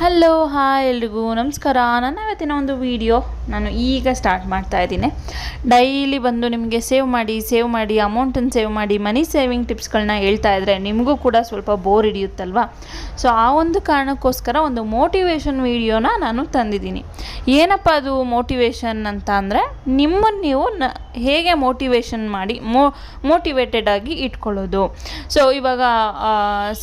Hello hi ಎಲ್ರಿಗೂ. ನಮಸ್ಕಾರ. ನಾನು ಇವತ್ತಿನ ಒಂದು ವಿಡಿಯೋ ನಾನು ಈಗ ಸ್ಟಾರ್ಟ್ ಮಾಡ್ತಾ ಇದ್ದೀನಿ. ಡೈಲಿ ಬಂದು ನಿಮಗೆ ಸೇವ್ ಮಾಡಿ ಸೇವ್ ಮಾಡಿ ಅಮೌಂಟನ್ನು ಸೇವ್ ಮಾಡಿ ಮನಿ ಸೇವಿಂಗ್ ಟಿಪ್ಸ್ಗಳನ್ನ ಹೇಳ್ತಾ ಇದ್ದರೆ ನಿಮಗೂ ಕೂಡ ಸ್ವಲ್ಪ ಬೋರ್ ಹಿಡಿಯುತ್ತಲ್ವ? ಸೊ ಆ ಒಂದು ಕಾರಣಕ್ಕೋಸ್ಕರ ಒಂದು ಮೋಟಿವೇಶನ್ ವಿಡಿಯೋನ ನಾನು ತಂದಿದ್ದೀನಿ. ಏನಪ್ಪ ಅದು ಮೋಟಿವೇಶನ್ ಅಂತ ಅಂದರೆ ನಿಮ್ಮನ್ನು ನೀವು ನ, ಹೇಗೆ ಮೋಟಿವೇಶನ್ ಮಾಡಿ, ಮೋ ಮೋಟಿವೇಟೆಡ್ ಆಗಿ ಇಟ್ಕೊಳ್ಳೋದು. ಸೊ ಇವಾಗ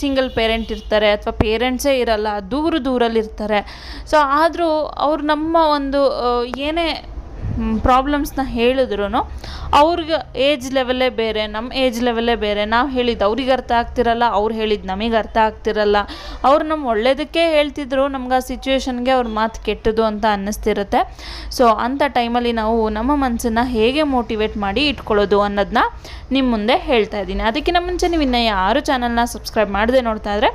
ಸಿಂಗಲ್ ಪೇರೆಂಟ್ ಇರ್ತಾರೆ ಅಥವಾ ಪೇರೆಂಟ್ಸೇ ಇರಲ್ಲ ದೂರ ದೂರಲ್ಲಿರ್ತಾರೆ ಸೊ ಆದರೂ ಅವ್ರು ನಮ್ಮ ಒಂದು ಏನೇ ಪ್ರಾಬ್ಲಮ್ಸ್ನ ಹೇಳಿದ್ರು ಅವ್ರಿಗೆ ಏಜ್ ಲೆವೆಲ್ಲೇ ಬೇರೆ ನಮ್ಮ ಏಜ್ ಲೆವೆಲ್ಲೇ ಬೇರೆ. ನಾವು ಹೇಳಿದ್ದು ಅವ್ರಿಗೆ ಅರ್ಥ ಆಗ್ತಿರಲ್ಲ, ಅವ್ರು ಹೇಳಿದ್ದು ನಮಗೆ ಅರ್ಥ ಆಗ್ತಿರಲ್ಲ. ಅವ್ರು ನಮ್ಮ ಒಳ್ಳೇದಕ್ಕೆ ಹೇಳ್ತಿದ್ರು, ನಮ್ಗೆ ಆ ಸಿಚುವೇಶನ್ಗೆ ಅವ್ರ ಮಾತು ಕೆಟ್ಟದು ಅಂತ ಅನ್ನಿಸ್ತಿರುತ್ತೆ. ಸೊ ಅಂಥ ಟೈಮಲ್ಲಿ ನಾವು ನಮ್ಮ ಮನಸ್ಸನ್ನು ಹೇಗೆ ಮೋಟಿವೇಟ್ ಮಾಡಿ ಇಟ್ಕೊಳ್ಳೋದು ಅನ್ನೋದನ್ನ ನಿಮ್ಮ ಮುಂದೆ ಹೇಳ್ತಾ ಇದ್ದೀನಿ. ಅದಕ್ಕಿಂತ ಮುಂಚೆ ನೀವು ಇನ್ನೂ ಯಾರು ಚಾನಲ್ನ ಸಬ್ಸ್ಕ್ರೈಬ್ ಮಾಡದೆ ನೋಡ್ತಾ ಇದ್ರೆ,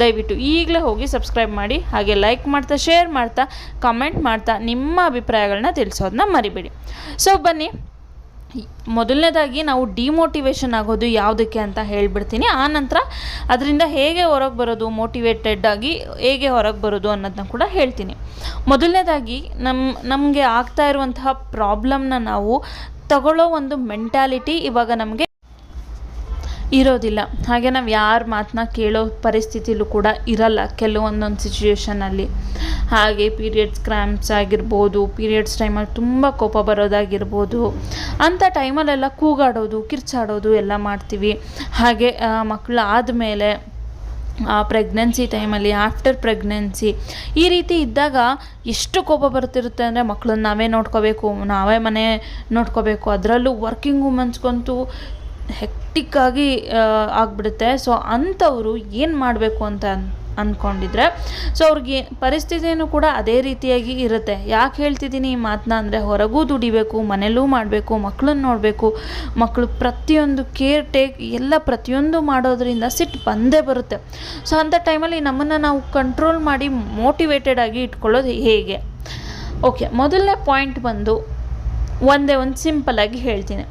ದಯವಿಟ್ಟು ಈಗಲೇ ಹೋಗಿ ಸಬ್ಸ್ಕ್ರೈಬ್ ಮಾಡಿ, ಹಾಗೆ ಲೈಕ್ ಮಾಡ್ತಾ ಶೇರ್ ಮಾಡ್ತಾ ಕಮೆಂಟ್ ಮಾಡ್ತಾ ನಿಮ್ಮ ಅಭಿಪ್ರಾಯಗಳನ್ನ ತಿಳಿಸೋದನ್ನ ಮರಿಬೇಡಿ. ಸೊ ಬನ್ನಿ. ಮೊದಲನೇದಾಗಿ ನಾವು ಡಿಮೋಟಿವೇಶನ್ ಆಗೋದು ಯಾವುದಕ್ಕೆ ಅಂತ ಹೇಳ್ಬಿಡ್ತೀನಿ. ಆ ನಂತರ ಅದರಿಂದ ಹೇಗೆ ಹೊರಗೆ ಬರೋದು ಮೋಟಿವೇಟೆಡ್ ಆಗಿ ಹೇಗೆ ಹೊರಗೆ ಬರೋದು ಅನ್ನೋದನ್ನ ಕೂಡ ಹೇಳ್ತೀನಿ. ಮೊದಲನೇದಾಗಿ ನಮ್ಮ ನಮಗೆ ಆಗ್ತಾ ಇರುವಂತಹ ಪ್ರಾಬ್ಲಮ್ನ ನಾವು ತಗೊಳ್ಳೋ ಒಂದು ಮೆಂಟ್ಯಾಲಿಟಿ ಇವಾಗ ನಮಗೆ ಇರೋದಿಲ್ಲ. ಹಾಗೆ ನಾವು ಯಾರ ಮಾತನ್ನ ಕೇಳೋ ಪರಿಸ್ಥಿತಿಲೂ ಕೂಡ ಇರಲ್ಲ ಕೆಲವೊಂದೊಂದು ಸಿಚುಯೇಷನಲ್ಲಿ ಹಾಗೆ ಪೀರಿಯಡ್ಸ್ ಕ್ರ್ಯಾಂಪ್ಸ್ ಆಗಿರ್ಬೋದು ಪೀರಿಯಡ್ಸ್ ಟೈಮಲ್ಲಿ ತುಂಬ ಕೋಪ ಬರೋದಾಗಿರ್ಬೋದು. ಅಂಥ ಟೈಮಲ್ಲೆಲ್ಲ ಕೂಗಾಡೋದು, ಕಿರ್ಚಾಡೋದು ಎಲ್ಲ ಮಾಡ್ತೀವಿ. ಹಾಗೆ ಮಕ್ಕಳು ಆದಮೇಲೆ ಪ್ರೆಗ್ನೆನ್ಸಿ ಟೈಮಲ್ಲಿ ಆಫ್ಟರ್ ಪ್ರೆಗ್ನೆನ್ಸಿ ಈ ರೀತಿ ಇದ್ದಾಗ ಎಷ್ಟು ಕೋಪ ಬರ್ತಿರುತ್ತೆ ಅಂದರೆ ಮಕ್ಕಳನ್ನ ನಾವೇ ನೋಡ್ಕೋಬೇಕು, ನಾವೇ ಮನೆ ನೋಡ್ಕೋಬೇಕು. ಅದರಲ್ಲೂ ವರ್ಕಿಂಗ್ ವುಮೆನ್ಸ್ಗಂತೂ ಹೆಕ್ಟಿಕ್ಕಾಗಿ ಆಗಿಬಿಡುತ್ತೆ. ಸೊ ಅಂಥವರು ಏನು ಮಾಡಬೇಕು ಅಂತ ಅಂದ್ಕೊಂಡಿದ್ರೆ ಸೊ ಅವ್ರಿಗೆ ಪರಿಸ್ಥಿತಿಯೂ ಕೂಡ ಅದೇ ರೀತಿಯಾಗಿ ಇರುತ್ತೆ. ಯಾಕೆ ಹೇಳ್ತಿದ್ದೀನಿ ಈ ಮಾತನ್ನ ಅಂದರೆ, ಹೊರಗೂ ದುಡಿಬೇಕು ಮನೇಲೂ ಮಾಡಬೇಕು ಮಕ್ಕಳನ್ನ ನೋಡಬೇಕು. ಮಕ್ಕಳು ಪ್ರತಿಯೊಂದು ಕೇರ್ ಟೇಕ್, ಎಲ್ಲ ಪ್ರತಿಯೊಂದು ಮಾಡೋದ್ರಿಂದ ಸಿಟ್ಟು ಬಂದೇ ಬರುತ್ತೆ. ಸೊ ಅಂಥ ಟೈಮಲ್ಲಿ ನಮ್ಮನ್ನು ನಾವು ಕಂಟ್ರೋಲ್ ಮಾಡಿ, ಮೋಟಿವೇಟೆಡ್ ಆಗಿ ಇಟ್ಕೊಳ್ಳೋದು ಹೇಗೆ? ಓಕೆ, ಮೊದಲನೇ ಪಾಯಿಂಟ್ ಬಂದು, ಒಂದೇ ಒಂದು ಸಿಂಪಲ್ಲಾಗಿ ಹೇಳ್ತೀನಿ.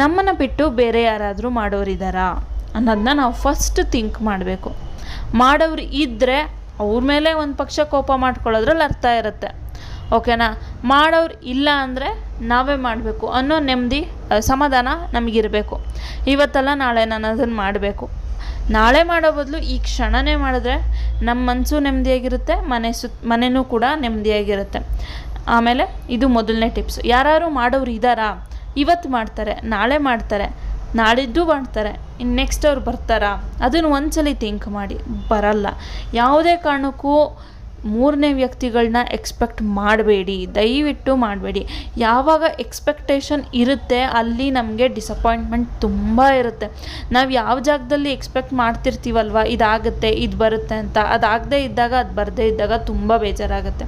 ನಮ್ಮನ್ನು ಬಿಟ್ಟು ಬೇರೆ ಯಾರಾದರೂ ಮಾಡೋರಿದ್ದಾರಾ ಅನ್ನೋದನ್ನ ನಾವು ಫಸ್ಟ್ ಥಿಂಕ್ ಮಾಡಬೇಕು. ಮಾಡೋರು ಇದ್ದರೆ ಅವ್ರ ಮೇಲೆ ಒಂದು ಪಕ್ಷ ಕೋಪ ಮಾಡ್ಕೊಳ್ಳೋದ್ರಲ್ಲಿ ಅರ್ಥ ಇರುತ್ತೆ. ಓಕೆನಾ ಮಾಡೋರು ಇಲ್ಲ ಅಂದರೆ ನಾವೇ ಮಾಡಬೇಕು ಅನ್ನೋ ನೆಮ್ಮದಿ ಸಮಾಧಾನ ನಮಗಿರಬೇಕು. ಇವತ್ತಲ್ಲ ನಾಳೆ ನಾನು ಅದನ್ನು ಮಾಡಬೇಕು. ನಾಳೆ ಮಾಡೋ ಬದಲು ಈ ಕ್ಷಣನೇ ಮಾಡಿದ್ರೆ ನಮ್ಮ ಮನಸ್ಸು ನೆಮ್ಮದಿಯಾಗಿರುತ್ತೆ, ಮನೆ ಸುತ್ ಮನೆಯೂ ಕೂಡ ನೆಮ್ಮದಿಯಾಗಿರುತ್ತೆ. ಆಮೇಲೆ ಇದು ಮೊದಲನೇ ಟಿಪ್ಸ್ ಯಾರು ಮಾಡೋರು ಇದ್ದಾರಾ ಇವತ್ತು ಮಾಡ್ತಾರೆ, ನಾಳೆ ಮಾಡ್ತಾರೆ ನಾಳಿದ್ದು ಮಾಡ್ತಾರೆ ಇನ್ನು ನೆಕ್ಸ್ಟ್ ಅವ್ರು ಬರ್ತಾರಾ? ಅದನ್ನು ಒಂದ್ಸಲಿ ಥಿಂಕ್ ಮಾಡಿ, ಬರಲ್ಲ. ಯಾವುದೇ ಕಾರಣಕ್ಕೂ ಮೂರನೇ ವ್ಯಕ್ತಿಗಳನ್ನ ಎಕ್ಸ್ಪೆಕ್ಟ್ ಮಾಡಬೇಡಿ, ದಯವಿಟ್ಟು ಮಾಡಬೇಡಿ. ಯಾವಾಗ ಎಕ್ಸ್ಪೆಕ್ಟೇಷನ್ ಇರುತ್ತೆ, ಅಲ್ಲಿ ನಮಗೆ ಡಿಸಪಾಯಿಂಟ್ಮೆಂಟ್ ತುಂಬ ಇರುತ್ತೆ. ನಾವು ಯಾವ ಜಾಗದಲ್ಲಿ ಎಕ್ಸ್ಪೆಕ್ಟ್ ಮಾಡ್ತಿರ್ತೀವಲ್ವ, ಇದಾಗುತ್ತೆ, ಇದು ಬರುತ್ತೆ ಅಂತ. ಅದಾಗದೇ ಇದ್ದಾಗ, ಅದು ಬರದೇ ಇದ್ದಾಗ ತುಂಬ ಬೇಜಾರಾಗುತ್ತೆ.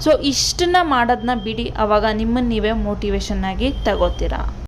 ಸೊ ಇಷ್ಟನ್ನ ಮಾಡೋದನ್ನ ಬಿಡಿ. ಆವಾಗ ನಿಮ್ಮನ್ನು ನೀವೇ ಮೋಟಿವೇಶನ್ ಆಗಿ ತಗೋತೀರಾ.